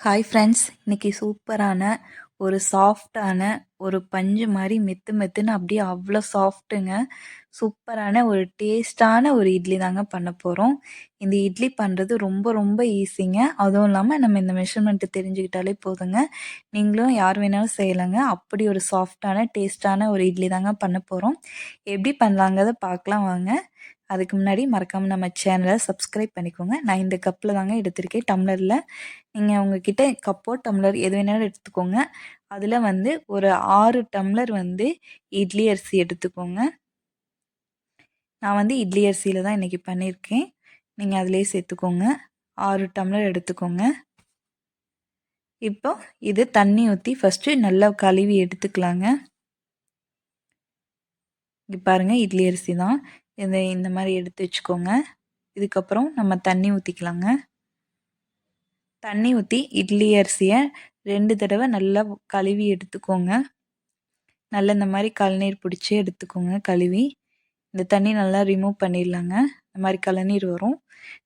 Hi friends இன்னைக்கு சூப்பரான ஒரு சாஃப்டான ஒரு பஞ்சு மாதிரி மெத்து மெத்துன்னு அப்படியே அவ்வளோ சாஃப்ட்டுங்க சூப்பரான ஒரு டேஸ்டான ஒரு இட்லி தாங்க பண்ண போகிறோம் இந்த இட்லி பண்ணுறது ரொம்ப ரொம்ப ஈஸிங்க அதுவும் இல்லாமல் நம்ம இந்த மெஷர்மெண்ட்டு தெரிஞ்சுக்கிட்டாலே போதுங்க. நீங்களும் யார் வேணாலும் செய்யலைங்க. அப்படி ஒரு சாஃப்டான டேஸ்டான ஒரு இட்லி தாங்க பண்ண போகிறோம் எப்படி பண்ணலாங்கிறத பார்க்கலாம் வாங்க. அதுக்கு முன்னாடி மறக்காமல் நம்ம சேனலை சப்ஸ்கிரைப் பண்ணிக்கோங்க. நான் இந்த கப்பில் தாங்க எடுத்திருக்கேன். டம்ளரில் நீங்கள் உங்ககிட்ட கப்போ டம்ளர் எது வேணாலும் எடுத்துக்கோங்க. அதில் வந்து ஒரு ஆறு டம்ளர் வந்து இட்லி அரிசி எடுத்துக்கோங்க. நான் வந்து இட்லி அரிசியில் தான் இன்றைக்கி பண்ணியிருக்கேன் நீங்கள் அதிலே சேர்த்துக்கோங்க. ஆறு டம்ளர் எடுத்துக்கோங்க. இப்போ இது தண்ணி ஊற்றி ஃபஸ்ட்டு நல்லா கழுவி எடுத்துக்கலாங்க. இங்கே பாருங்கள் இட்லி அரிசி தான். இதை இந்த மாதிரி எடுத்து வச்சுக்கோங்க. இதுக்கப்புறம் நம்ம தண்ணி ஊற்றிக்கலாங்க தண்ணி ஊற்றி இட்லி அரிசியை ரெண்டு தடவை நல்லா கழுவி எடுத்துக்கோங்க. நல்லா இந்த மாதிரி கழுநீர் பிடிச்சி எடுத்துக்கோங்க கழுவி. இந்த தண்ணி நல்லா ரிமூவ் பண்ணிடலாங்க. இந்த மாதிரி கழுநீர் வரும்.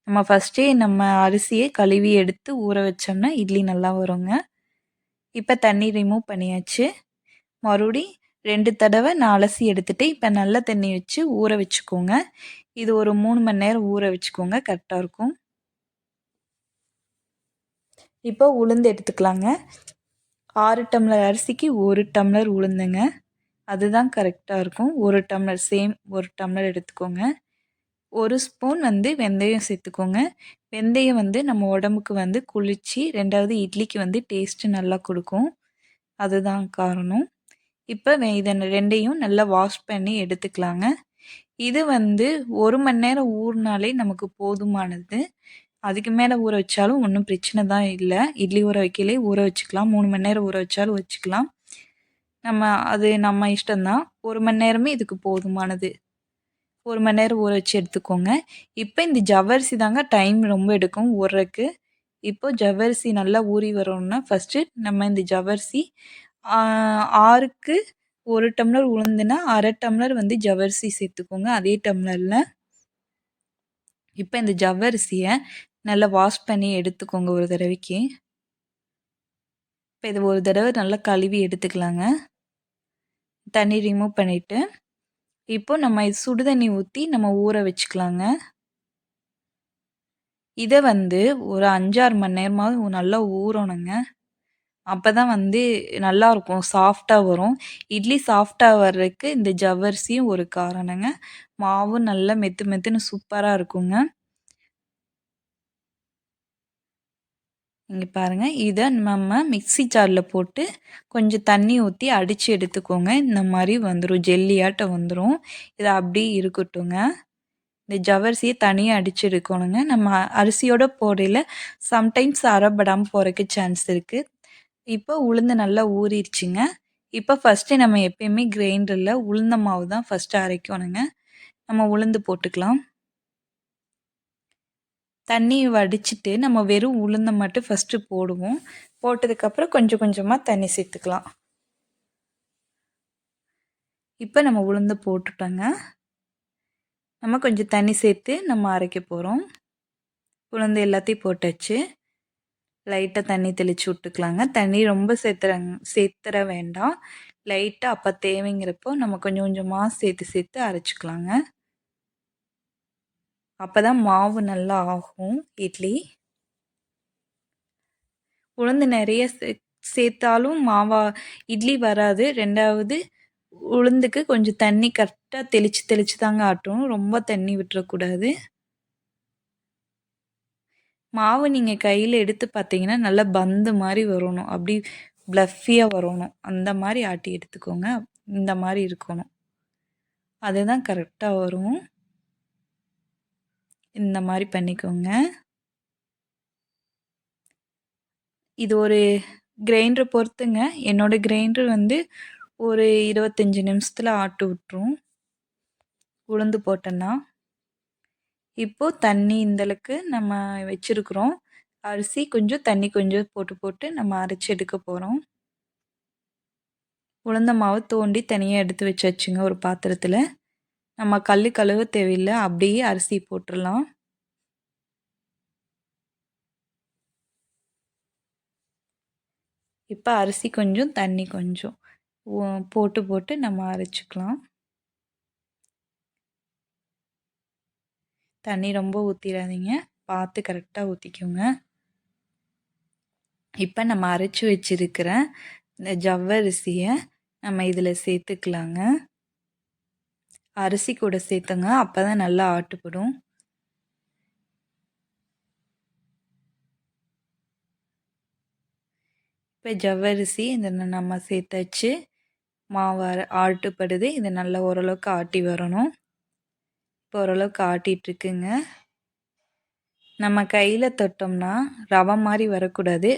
நம்ம ஃபஸ்ட்டே நம்ம அரிசியை கழுவி எடுத்து ஊற வச்சோம்னா இட்லி நல்லா வருங்க. இப்போ தண்ணி ரிமூவ் பண்ணியாச்சு. மறுபடி ரெண்டு தடவை நான் அலசி எடுத்துகிட்டு இப்போ நல்ல தண்ணி வச்சு ஊற வச்சுக்கோங்க. இது ஒரு மூணு மணி நேரம் ஊற வச்சுக்கோங்க. கரெக்டாக இருக்கும். இப்போ உளுந்து எடுத்துக்கலாங்க. ஆறு டம்ளர் அரிசிக்கு ஒரு டம்ளர் உளுந்துங்க. அதுதான் கரெக்டாக இருக்கும். ஒரு டம்ளர் சேம் ஒரு டம்ளர் எடுத்துக்கோங்க. ஒரு ஸ்பூன் வந்து வெந்தயம் சேர்த்துக்கோங்க. வெந்தயம் வந்து நம்ம உடம்புக்கு வந்து குளிர்ச்சி ரெண்டாவது இட்லிக்கு வந்து டேஸ்ட்டு நல்லா கொடுக்கும். அதுதான் காரணம். இப்போ இதை ரெண்டையும் நல்லா வாஷ் பண்ணி எடுத்துக்கலாங்க. இது வந்து ஒரு மணி நேரம் ஊறினாலே நமக்கு போதுமானது. அதுக்கு மேலே ஊற வச்சாலும் ஒன்றும் பிரச்சனை தான் இல்லை. இட்லி ஊற வைக்கலே ஊற வச்சுக்கலாம். மூணு மணி நேரம் ஊற வச்சாலும் வச்சுக்கலாம். நம்ம அது நம்ம இஷ்டம்தான். ஒரு மணி நேரமே இதுக்கு போதுமானது. ஒரு மணி நேரம் ஊற வச்சு எடுத்துக்கோங்க. இப்போ இந்த ஜவ்வரிசி தாங்க டைம் ரொம்ப எடுக்கும் ஊறுறக்கு இப்போ ஜவ்வரிசி நல்லா ஊறி வரோம்னா ஃபஸ்ட்டு நம்ம இந்த ஜவ்வரிசி ஆறுக்கு ஒரு டம்ளர் உளுந்துனா அரை டம்ளர் வந்து ஜவ்வரிசி சேர்த்துக்கோங்க அதே டம்ளரில். இப்போ இந்த ஜவ்வரிசியை நல்லா வாஷ் பண்ணி எடுத்துக்கோங்க ஒரு தடவைக்கு. இப்போ இது ஒரு தடவை நல்லா கழுவி எடுத்துக்கலாங்க. தண்ணி ரிமூவ் பண்ணிவிட்டு இப்போ நம்ம சுடு தண்ணி ஊற்றி நம்ம ஊற வச்சுக்கலாங்க. இதை வந்து ஒரு அஞ்சாறு மணி நேரமாவது நல்லா ஊறணுங்க. அப்போ தான் வந்து நல்லாயிருக்கும் சாஃப்டாக வரும். இட்லி சாஃப்டாக வர்றதுக்கு இந்த ஜவ்வரிசியும் ஒரு காரணங்க. மாவும் நல்லா மெத்து மெத்துன்னு சூப்பராக இருக்குங்க. இங்கே பாருங்கள் இதை நம்ம மிக்சி ஜாரில் போட்டு கொஞ்சம் தண்ணி ஊற்றி அடித்து எடுத்துக்கோங்க. இந்த மாதிரி வந்துடும் ஜெல்லியாட்ட வந்துடும் இது அப்படியே இருக்கட்டுங்க இந்த ஜவரிசியை தனியாக அடித்து எடுக்கணுங்க. நம்ம அரிசியோட போடையில் சம்டைம்ஸ் அறப்படாமல் போகிறதுக்கு சான்ஸ் இருக்குது இப்போ உளுந்து நல்லா ஊறிடுச்சுங்க. இப்போ ஃபஸ்ட்டு நம்ம எப்பயுமே கிரைண்டரில் உளுந்த மாவு தான் ஃபஸ்ட்டு அரைக்கணுங்க. நம்ம உளுந்து போட்டுக்கலாம். தண்ணி வடிச்சிட்டு நம்ம வெறும் உளுந்தை மட்டும் ஃபஸ்ட்டு போடுவோம். போட்டதுக்கப்புறம் கொஞ்சம் கொஞ்சமாக தண்ணி சேர்த்துக்கலாம். இப்போ நம்ம உளுந்து போட்டுட்டோங்க. நம்ம கொஞ்சம் தண்ணி சேர்த்து நம்ம அரைக்க போகிறோம் உளுந்து எல்லாத்தையும் போட்டாச்சு. லைட்டாக தண்ணி தெளித்து விட்டுக்கலாங்க. தண்ணி ரொம்ப சேர்த்துறங்க சேர்த்துற வேண்டாம். லைட்டாக அப்போ தேவைங்கிறப்போ நம்ம கொஞ்சம் கொஞ்சமாக சேர்த்து சேர்த்து அரைச்சிக்கலாங்க. அப்போ தான் மாவு நல்லா ஆகும் இட்லி. உளுந்து நிறைய சே சேர்த்தாலும் மாவா இட்லி வராது. ரெண்டாவது உளுந்துக்கு கொஞ்சம் தண்ணி கரெக்டாக தெளித்து தெளித்து தாங்க ஆட்டணும். ரொம்ப தண்ணி விட்டுறக்கூடாது. மாவு நீங்கள் கையில் எடுத்து பார்த்தீங்கன்னா நல்லா பந்து மாதிரி வரணும். அப்படி ப்ளஃபியாக வரணும். அந்த மாதிரி ஆட்டி எடுத்துக்கோங்க. இந்த மாதிரி இருக்கணும். அதுதான் கரெக்டாக வரும். இந்த மாதிரி பண்ணிக்கோங்க. இது ஒரு கிரைண்டரை பொறுத்துங்க. என்னோடய கிரைண்டர் வந்து ஒரு இருபத்தஞ்சி நிமிஷத்தில் ஆட்டு விட்டுரும். உளுந்து போட்டேன்னா. இப்போது தண்ணி இந்தளவுக்கு நம்ம வச்சுருக்குறோம். அரிசி கொஞ்சம் தண்ணி கொஞ்சம் போட்டு போட்டு நம்ம அரைச்சி எடுக்க போகிறோம் உளுந்த மாவு தோண்டி தனியாக எடுத்து வச்சாச்சுங்க ஒரு பாத்திரத்தில். நம்ம கல் கழுவ தேவையில்லை அப்படியே அரிசி போட்டுடலாம் இப்போ அரிசி கொஞ்சம் தண்ணி கொஞ்சம் போட்டு போட்டு நம்ம அரைச்சிக்கலாம். தண்ணி ரொம்ப ஊற்றிடாதீங்க பார்த்து கரெக்டாக ஊற்றிக்கோங்க இப்போ நம்ம அரைச்சி வச்சிருக்கிற இந்த ஜவ்வரிசியை நம்ம இதில் சேர்த்துக்கலாங்க. அரிசி கூட சேர்த்துங்க. அப்போ தான் நல்லா ஆட்டுப்படும். இப்போ ஜவ்வரிசி இந்த நம்ம சேர்த்தாச்சு. மாவு ஆட்டுப்படுது. இது நல்லா ஓரளவுக்கு ஆட்டி வரணும். இப்போ ஓரளவுக்கு ஆட்டிகிட்ருக்குங்க நம்ம கையில் தொட்டோம்னா ரவை மாதிரி வரக்கூடாது.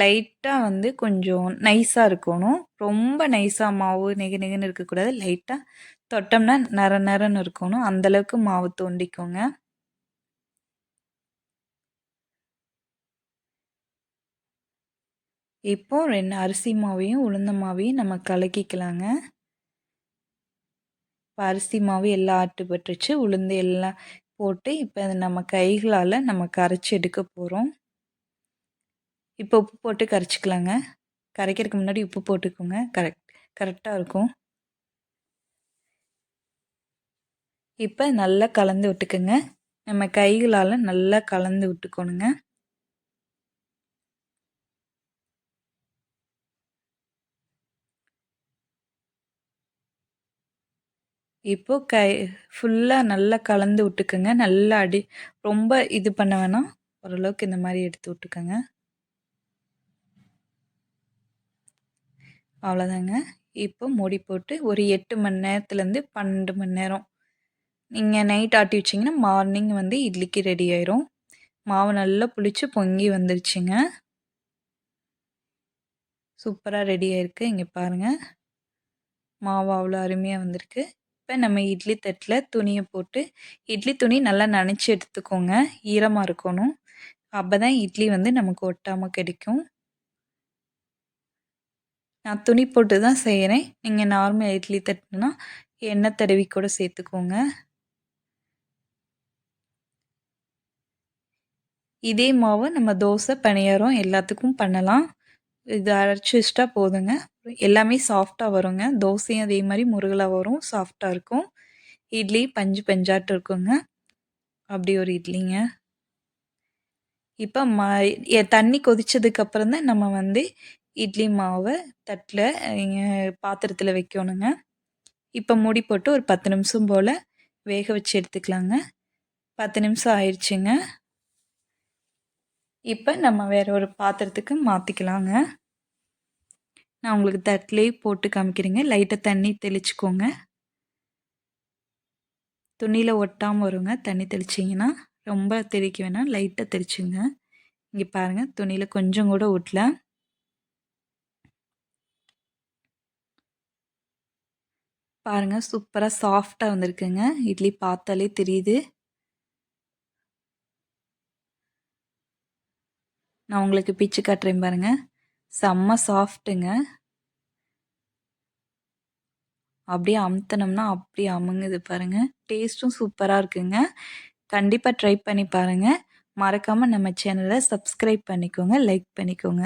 லைட்டாக வந்து கொஞ்சம் நைஸாக இருக்கணும். ரொம்ப நைஸாக மாவு நெகு நெகுன்னு இருக்கக்கூடாது. லைட்டாக தொட்டோம்னா நர நரன்னு இருக்கணும். அந்தளவுக்கு மாவு தோண்டிக்கோங்க. இப்போ ரெண்டு அரிசி மாவையும் உளுந்த மாவையும் நம்ம கலக்கிக்கலாங்க. இப்போ அரிசி மாவு எல்லாம் ஆட்டுப்பட்டுருச்சு உளுந்து எல்லாம் போட்டு இப்போ அதை நம்ம கைகளால் நம்ம கரைச்சி எடுக்க போகிறோம் இப்போ உப்பு போட்டு கரைச்சிக்கலாங்க. கரைக்கிறதுக்கு முன்னாடி உப்பு போட்டுக்கோங்க. கரெக்ட் கரெக்டாக இருக்கும். இப்போ நல்லா கலந்து விட்டுக்குங்க. நம்ம கைகளால் நல்லா கலந்து விட்டுக்கணுங்க. இப்போ கை ஃபுல்லாக நல்லா கலந்து விட்டுக்குங்க. நல்லா அடி ரொம்ப இது பண்ண வேணாம். ஓரளவுக்கு இந்த மாதிரி எடுத்து விட்டுக்கோங்க. அவ்வளோதாங்க. இப்போ மூடி போட்டு ஒரு எட்டு மணி நேரத்துலேருந்து பன்னெண்டு மணி நேரம். நீங்கள் நைட் ஆட்டி வச்சிங்கன்னா மார்னிங் வந்து இட்லிக்கு ரெடி ஆயிரும். மாவு நல்லா புளிச்சு பொங்கி வந்துருச்சுங்க. சூப்பராக ரெடி ஆயிருக்கு. இங்கே பாருங்கள் மாவு அவ்வளோ அருமையாக வந்திருக்கு. இப்போ நம்ம இட்லி தட்டில் துணியை போட்டு இட்லி துணி நல்லா நனைச்சி எடுத்துக்கோங்க. ஈரமாக இருக்கணும். அப்போ தான் இட்லி வந்து நமக்கு ஒட்டாமல் கிடைக்கும். நான் துணி போட்டு தான் செய்கிறேன் நீங்கள் நார்மல் இட்லி தட்டுனா எண்ணெய் தடவி கூட சேர்த்துக்கோங்க. இதே மாவு நம்ம தோசை பணியாரம் எல்லாத்துக்கும் பண்ணலாம். இது அரைச்சி வச்சிட்டா போதுங்க. எல்லாமே சாஃப்டாக வருங்க. தோசையும் அதே மாதிரி முருகலாக வரும். சாஃப்டாக இருக்கும். இட்லி பஞ்சு பஞ்சாட்டு இருக்குங்க. அப்படி ஒரு இட்லிங்க. இப்போ ம தண்ணி கொதித்ததுக்கப்புறம் தான் நம்ம வந்து இட்லி மாவை தட்டில் பாத்திரத்தில் வைக்கணுங்க. இப்போ மூடி போட்டு ஒரு பத்து நிமிஷம் போல் வேக வச்சு எடுத்துக்கலாங்க. பத்து நிமிஷம் ஆயிடுச்சுங்க. இப்போ நம்ம வேறு ஒரு பாத்திரத்துக்கு மாற்றிக்கலாங்க நான் உங்களுக்கு தட்டிலே போட்டு காமிக்கிறேங்க. லைட்டாக தண்ணி தெளிச்சுக்கோங்க. துணியில் ஒட்டாமல் வருங்க. தண்ணி தெளிச்சிங்கன்னா ரொம்ப தெளிக்க வேணாம். லைட்டாக தெளிச்சுங்க. இங்கே பாருங்கள் துணியில் கொஞ்சம் கூட ஒட்டல. பாருங்கள் சூப்பராக சாஃப்டாக வந்திருக்குங்க. இட்லி பார்த்தாலே தெரியுது. நான் உங்களுக்கு பிச்சு காட்டுறேன் பாருங்கள் செம்ம சாஃப்ட்டுங்க அப்படியே அமுத்தினோம்னா அப்படியே அமுங்குது பாருங்கள் டேஸ்ட்டும் சூப்பராக இருக்குங்க. கண்டிப்பாக ட்ரை பண்ணி பாருங்கள் மறக்காமல் நம்ம சேனலை சப்ஸ்கிரைப் பண்ணிக்கோங்க லைக் பண்ணிக்கோங்க.